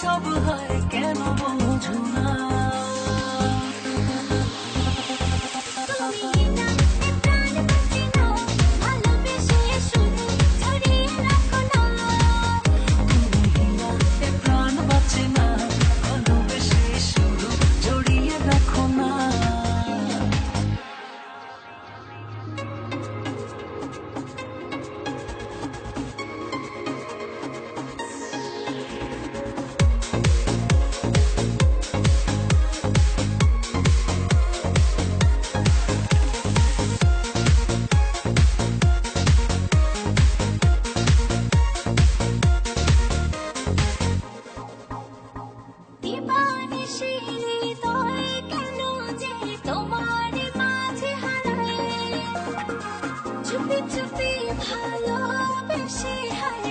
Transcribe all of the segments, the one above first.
সব হয় কেন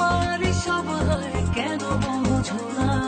তোমার সবাই কেন বোঝো না?